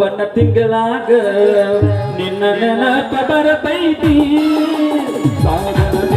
ಬಣ್ಣ ತಿಂಗಳಾಗ ನಿನ್ನ ನೆನಪ ಬರತೈತಿ. ಸಾಗರ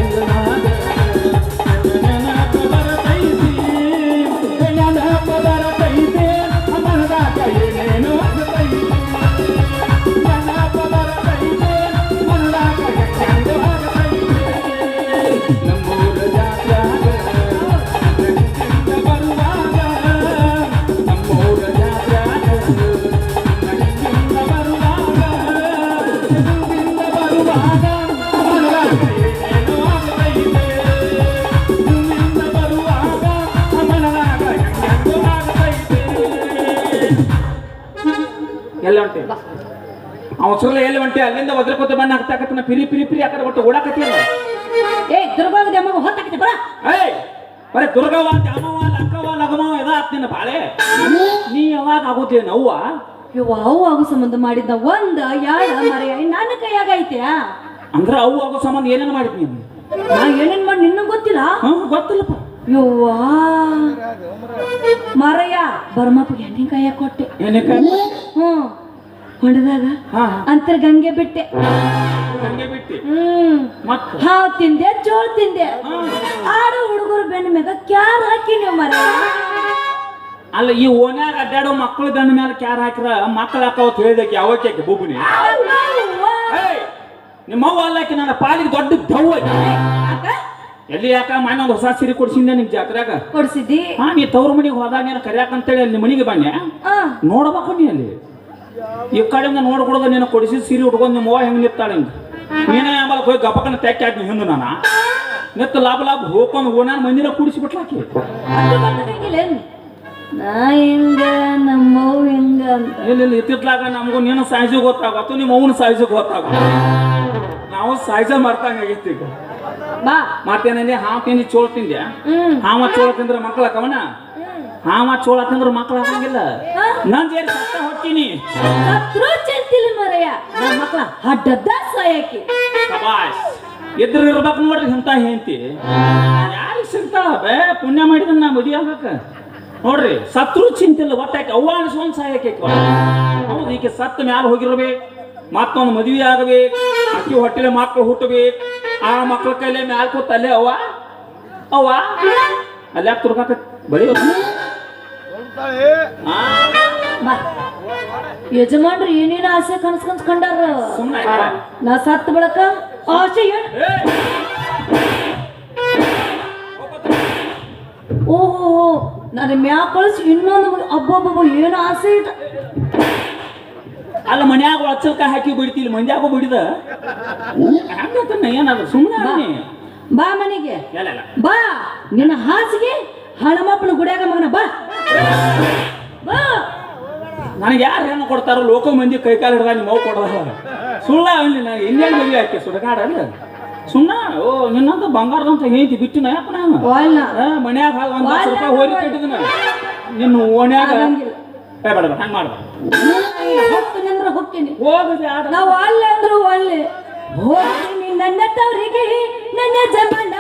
ಒದ್ರಕೋತ ಬಣ್ಣ ಹಾಕ್ತಾಕತ್ತ ಪಿರಿ ಪಿರಿ ಪಿರಿ ಆಕಡೆ ಕಡೆ ಒಟ್ಟು ಓಡಾಕತ್ತಿಲ್ಲ ಏ ದುರ್ಗೋಗ ದಮ್ಮಗ ಹೊತ್ತಾಕತಿ ಬರ ಏಯ್ ಬರೀ ದುರ್ಗವ ದ್ಯಾಮವ್ವ ಲಂಕವ ಲಗಮವ ಎದ ಆಗ್ತೀನಿ ಬಾಳೆ. ನೀ ಯಾವಾಗ ಆಗುತ್ತೆ ನವ್ವ? ಇವ ಅವು ಆಗೋ ಸಂಬಂಧ ಮಾಡಿದ್ದ ಒಂದ ಯಾರ ಮರೆಯ ನನ್ನ ಕೈಯಾಗ ಐತೆ. ಅಂದ್ರ ಅವು ಆಗೋ ಸಂಬಂಧ ಏನೇನು ಮಾಡಿದ್ ನೀನು? ನಾ ಏನೇನ್ ಮಾಡಿ ನಿನ್ನ ಗೊತ್ತಿಲ್ಲ? ಗೊತ್ತಿಲ್ಲಪ್ಪ. ಯವ್ವಾ. ಮರಯ್ಯ ಬರ್ಮಪ್ಪ ಹೆಣ್ಣಿನ ಕೈಯಾಗ ಕೊಟ್ಟೆ. ಏನಕ್ಕೆ ಹ್ಮ್. ಹೊಡೆದಾಗ ಅಂತರ ಗಂಗೆ ಬಿಟ್ಟೆ. ಗಂಗೆ ಬಿಟ್ಟಿ. ಹ್ಮ್. ಹಾವ್ ತಿಂದೆ ಚೋಳ್ ತಿಂದೆ. ಆಡು ಹುಡುಗರು ಬೆನ್ನ ಮ್ಯಾಗ ಕ್ಯಾರ್ ಹಾಕಿ ನೀವು ಮರ ಅಲ್ಲ ಈ ಓನ್ಯಾಗ ಅಡ್ಡಾಡೋ ಮಕ್ಕಳು ಬೆನ್ನ ಮೇಲೆ ಕ್ಯಾರ್ ಹಾಕಿರ ಮಕ್ಕಳು ಹಾಕವತ್ ಹೇಳಿದಕ್ಕೆ ಯಾವಕ್ಕೆ ಬುಬುನಿ? ನಿಮ್ಮವ್ವ ಅಲ್ಲಾಕಿ ನನ್ನ ಪಾಲಿಗೆ ದೊಡ್ಡ ದವ್ವ. ಎಲ್ಲಿ ಯಾಕ? ಮನೆ ಒಂದು ಹೊಸ ಸೀರೆ ಕೊಡ್ಸಿದ್ದೆ ನಿಮ್ ಜಾತ್ರೆಗ. ಕೊಡ್ಸಿದ್ದಿ? ಹಾ ನೀ ತವ್ರ ಮನೆಗೆ ಹೋದಾಗ ಕರ್ಯಾಕಂತೇಳಿ ಅಲ್ಲಿ ಮನೆಗೆ ಬನ್ನಿ ನೋಡ್ಬೇಕು ನೀ ಅಲ್ಲಿ. ಈ ಕಡೆಯಿಂದ ನೋಡ್ಕೊಡೋದು ನೀನು ಕೊಡಿಸಿ ಸೀರೆ ಉಟ್ಕೊಂಡು ನಿಮ್ಮ ಹೆಂಗೆ ನಿತ್ತಾಳೆ ಹಿಂಗೆ? ನೀನೇ ಆಮೇಲೆ ಹೋಗಿ ಗಪಕನ ತೆಕ್ಕಿ ಹಾಕಿ ಹಿಂದೆ ನಾನು? ನಿತ್ತ ಲಾಭ ಲಾಭ ಹೋಗ್ಕೊಂಡು ಓನಾನ ಮಂದಿರ ಕೂಡಿಸಿಬಿಟ್ಲಾಕಿ ಇಲ್ಲಿ ಇಲ್ಲಿ ಇತ್ತಿತ್ಲಾಗ ನಮಗೂ ನೀನು ಸಾಯ್ಜು ಗೊತ್ತಾಗತ್ತು ನಿಮ್ಮ ಅವನ ಸಾಯ್ಜು ಗೊತ್ತಾಗ ನಾವು ಸಾಯ್ಜ ಮರ್ತಂಗಾಗಿತ್ತು ಈಗ. ಮತ್ತೇನಲ್ಲಿ ಹಾವು ತಿಂದು ಚೋಳ ತಿಂದೆ ಹಾವ ಚೋಳ ತಿಂದ್ರೆ ಮಕ್ಕಳ ಹಾವ ಚೋಳ ತಿಂದ್ರ ಮಕ್ಳು ಆಗಂಗಿಲ್ಲ. ನಾನ್ ಸೇರಿ ಸತ್ತ ಹೊಟ್ಟಿನಿ ಸತ್ರು ಚಿಂತಿಲ್ಲ ಮರಯ್ಯ ನಮ್ಮ ಮಕ್ಳ ಹಡ್ಡದ್ದ ಸಾಯಕಿ ಶಬಾಷ್. ಇದ್ರ ಇರ್ಬೇಕು ನೋಡ್ರಿ ಹಿಂತ ಹೇಂತಿ ಯಾರು ಸಿಗ್ತಾಳ ಬೇ? ಪುಣ್ಯ ಮಾಡಿದ ನಾ ಮದುವೆ ಆಗಕ ನೋಡ್ರಿ ಸತ್ರು ಚಿಂತಿಲ್ಲ ಒಟ್ಟಾಕಿ ಅವ್ವ ಅನಿಸ್ಕೊಂಡ್ ಸಾಯಕ್ಕೆ ಹೌದು ಈಕೆ ಸತ್ತ ಮ್ಯಾಲ ಹೋಗಿರ್ಬೇಕು. ಮತ್ತೊಂದು ಮದುವೆ ಆಗಬೇಕು. ಅಕ್ಕಿ ಹೊಟ್ಟೆಲೆ ಮಕ್ಕಳು ಹುಟ್ಟಬೇಕು ಆ ಮಕ್ಳ ಕೈಲೆ ಮ್ಯಾಲ ಕೂತಲ್ಲೇ ಅವ್ವ. ಅವ್ವ? ಅಲ್ಲೇ ತುರ್ಕಾಕ ಬರೀ ಯಜಮಾನ್ರು ಏನೇನು ಆಸೆ ಕನ್ಸ್ ಕಂಡಾರ? ಸುಮ್ಮನೆ ನಾ ಸತ್ ಬಳಕ ಆಸೆ ಏನ್ ಓಹೋ ನನ್ನ ಮ್ಯಾ ಕಳಿಸಿ ಇನ್ನೊಂದು ಅಬ್ಬೊಬ್ಬ ಏನು ಆಸೆ ಇಟ್ಟ ಅಲ್ಲ ಮನ್ಯಾಗ ಒಚ್ಚಲ್ಕಾಯಿ ಹಾಕಿ ಬಿಡ್ತಿಲ್ಲ ಮಂದ್ಯಾಗೂ ಬಿಡಿದ? ಹಂಗತನ ಏನಾದ್ರು ಸುಮ್ಮನೆ ಬಾ. ಮನೆಗೆ. ಬಾ. ನಿನ್ನ ಹಾಸಿಗೆ ಹಳಮಪ್ಪನ ಗುಡಿಯಾಗ ಮಗನ ಬಾ. ನನಗೆ ಯಾರು ಹೆಣ್ಣು ಕೊಡ್ತಾರೋ ಲೋಕ ಮಂದಿ ಕೈ ಕಾಲು ಹಿಡ್ದ ನಿಮ್ಮ ಅವು ಕೊಡದ ಸುಳ್ಳ ಅಲ್ಲಿ ನಾನು ಇನ್ನೇನು ಮದುವೆ ಹಾಕಿ ಸುಡಗಾಡ ಅಲ್ಲ? ಸುಮ್ಮನ ಓ ನಿನ್ನಂತ ಬಂಗಾರದಂತ ಹೇಳ್ತಿ ಬಿಟ್ಟು ನಾ ಯಾಕ ನಾನು ಮನ್ಯಾಗ ಹಾಗೆ ಒಂದು ಲಕ್ಷ ರೂಪಾಯಿ ಹೋರಿ ಕಟ್ಟಿದನ ನಿನ್ನ ಓಣ್ಯಾಗ. ಏ ಬೇಡ ಬೇಡ ಹಂಗೆ ಮಾಡ್ಬೇಡ. ಹೋಗ್ತೀನಿ ಅಂದ್ರೆ ಹೋಗ್ತೀನಿ ಹೋಗದೆ ನಾವು ಅಲ್ಲೇ ಅಂದ್ರು ಒಳ್ಳೆ ಹೋಗ್ತೀನಿ ನನ್ನ ತವರಿಗೆ ನನ್ನ ಜಮಾನ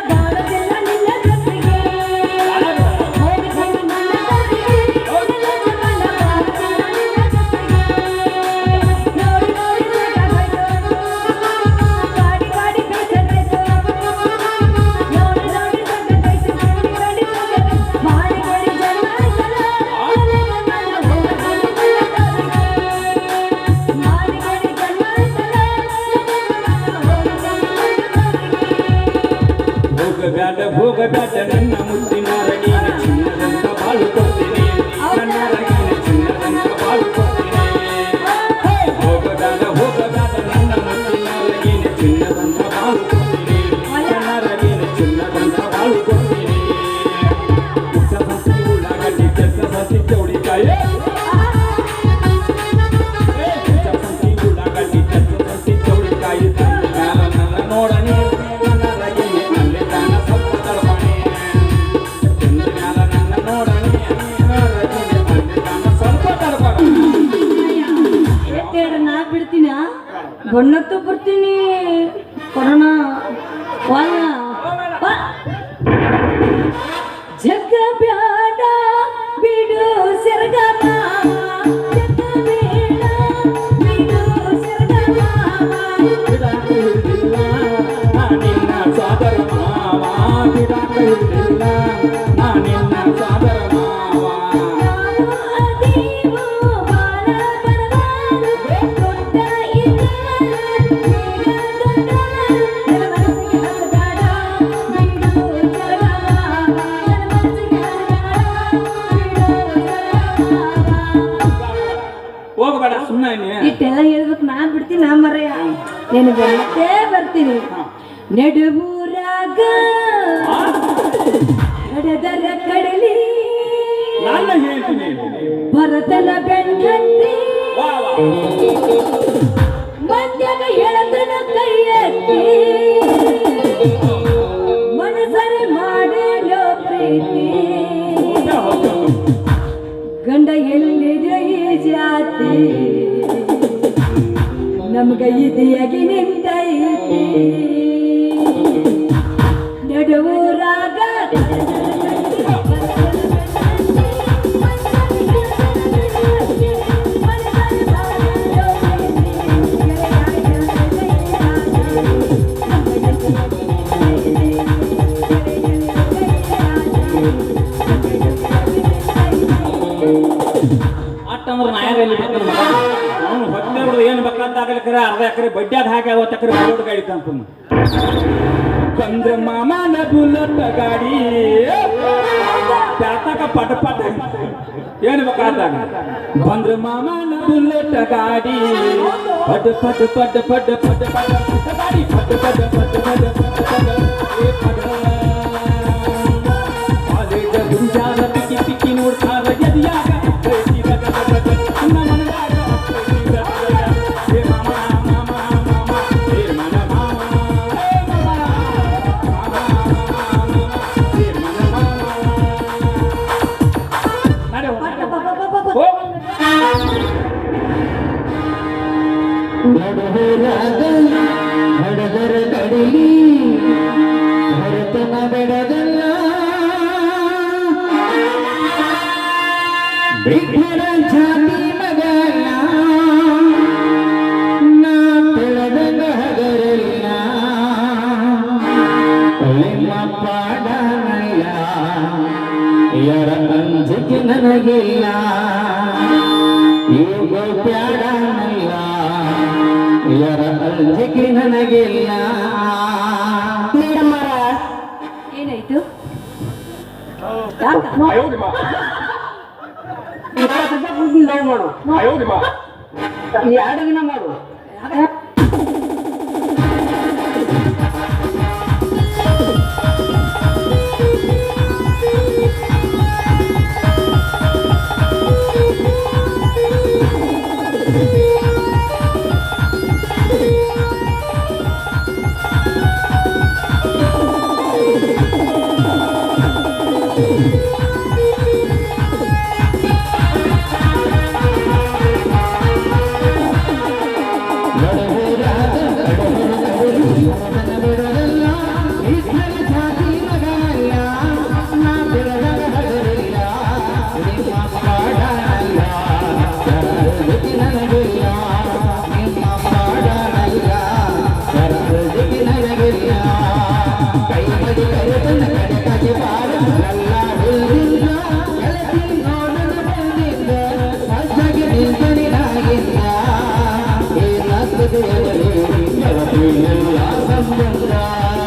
ಮರೆಯ. ನೀನು ಬೆಳತೇ ಬರ್ತೀನಿ. ನಡುವೂರಾಗ ನಡೆದರ ಕಡಲಿ. ಭರತನ ಬೆನ್ನತ್ತಿ ವಾ ಹೇಳದನ ಮಂದ್ಯಾಗ ಆಗ್ಲಿಕ್ಕರೆ ಅರ್ಧ ಎಕರೆ ಬಡ್ಡ್ಯಾಗ ಹಾಕಿ ಅವತ್ತು ಎಕರೆ ಬೋರ್ಡ್ ಗಾಡಿ ತಂಪನು ಬಂದ್ರ ಮಾಮನ ಬುಲ್ಲಟ್ ಗಾಡಿ ಪ್ಯಾತಕ ಪಟ ಪಟ ಏನು ಬೇಕಾದಾಗ ಬಂದ್ರ ಮಾಮನ ಬುಲ್ಲಟ್ ಗಾಡಿ ಪಟ ಪಟ ಪಟ ಪಟ ಪಟ ಪಟ ಪಟ ಗಾಡಿ ಪಟ ಪಟ ಪಟ ಪಟ ಪಟ ಪಟ ಏ ಪಟ ಕಾಲೇಜ ಗುಂಜಾಲ ಪಿಕ್ಕಿ ಪಿಕ್ಕಿ ನೋಡ್ತಾರ ಎದಿಯಾಗ ಯಾಕ? ಮಾಡು ಎರಡು ದಿನ ಮಾಡು. んだ。んだ